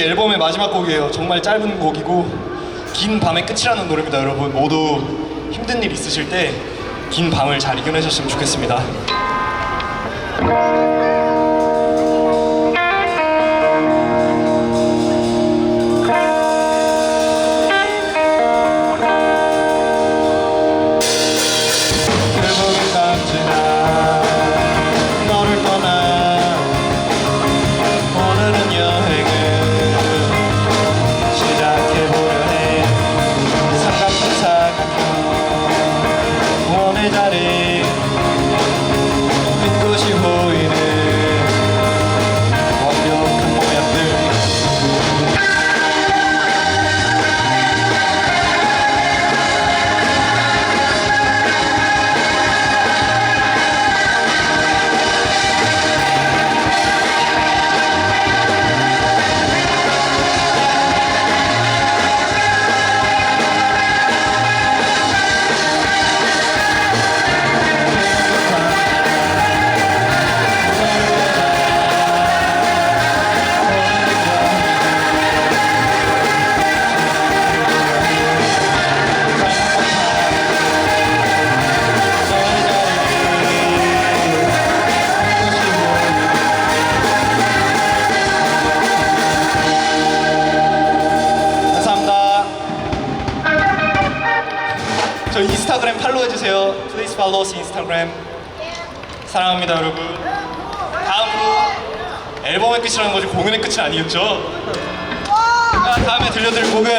이 앨범의 마지막 곡이에요. 정말 짧은 곡이고 긴 밤의 끝이라는 노래입니다. 여러분 모두 힘든 일 있으실 때 긴 밤을 잘 이겨내셨으면 좋겠습니다. 원의 자리 빈 곳이 보 저 인스타그램 팔로우 해주세요. Please follow us 인스타그램. 사랑합니다, 여러분. 다음으로 앨범의 끝이라는 거지 공연의 끝이 아니었죠? 자, 다음에 들려드릴 곡은